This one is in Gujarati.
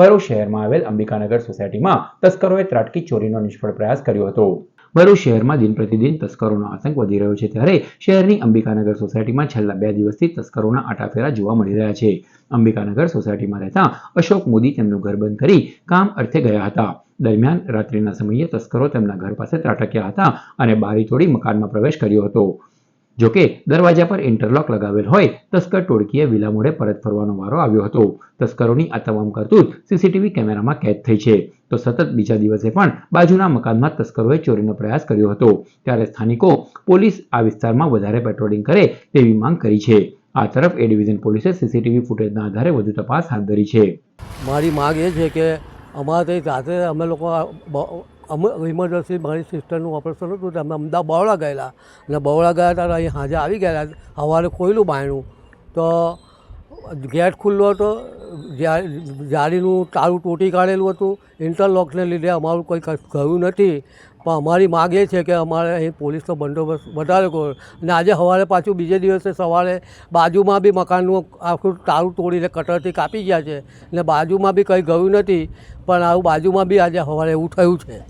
ભરૂચ શહેરમાં આવેલ અંબિકાનગર સોસાયટીમાં તસ્કરોએ ત્રાટકી ચોરીનો નિષ્ફળ પ્રયાસ કર્યો હતો. ભરૂચ શહેરમાં દિન પ્રતિદિન તસ્કરોનો આતંક વધી રહ્યો છે ત્યારે શહેરની અંબિકાનગર સોસાયટીમાં છેલ્લા બે દિવસથી તસ્કરોના આટાફેરા જોવા મળી રહ્યા છે. અંબિકાનગર સોસાયટીમાં રહેતા અશોક મોદી તેમનું ઘર બંધ કરી કામ અર્થે ગયા હતા. દરમિયાન રાત્રિના સમયે તસ્કરો તેમના ઘર પાસે ત્રાટક્યા હતા અને બારી તોડી મકાનમાં પ્રવેશ કર્યો હતો. જોકે દરવાજા પર ઇન્ટરલોક લગાવેલ હોય, તસ્કર ટોળકીએ વિલા મોડે પરત ફરવાનો વારો આવ્યો હતો. તસ્કરોની આ તમામ કરતૂત સીસીટીવી કેમેરામાં કેદ થઈ છે. તો સતત બીજા દિવસે પણ બાજુના મકાનમાં તસ્કરોએ ચોરીનો પ્રયાસ કર્યો હતો. ત્યારે સ્થાનિકો પોલીસ આ વિસ્તારમાં વધારે પેટ્રોલિંગ કરે તેવી માંગ કરી છે. આ તરફ એ ડિવિઝન પોલીસે સીસીટીવી ફૂટેજના આધારે વધુ તપાસ હાથ ધરી છે. મારી માંગ એ છે કે અમારે રાત્રે અમે લોકો ઇમરજન્સી મારી સિસ્ટરનું ઓપરેશન હતું અમે અમદાવાદ બહોળા ગયેલા. અને બહોળા ગયા ત્યારે અહીં હાજર આવી ગયેલા. સવારે ખોયલું બાયણું. તો ગેટ ખુલ્લો હતો. જાળીનું તારું તૂટી કાઢેલું હતું. ઇન્ટરલોકને લીધે અમારું કોઈ ગયું નથી. પણ અમારી માગ એ છે કે અમારે અહીં પોલીસનો બંદોબસ્ત વધારે કરો અને આજે સવારે પાછું બીજે દિવસે સવારે બાજુમાં બી મકાનનું આખું તારું તોડીને કટરથી કાપી ગયા છે. અને બાજુમાં બી કંઈ ગયું નથી. પણ આવું બાજુમાં બી આજે સવારે એવું થયું છે.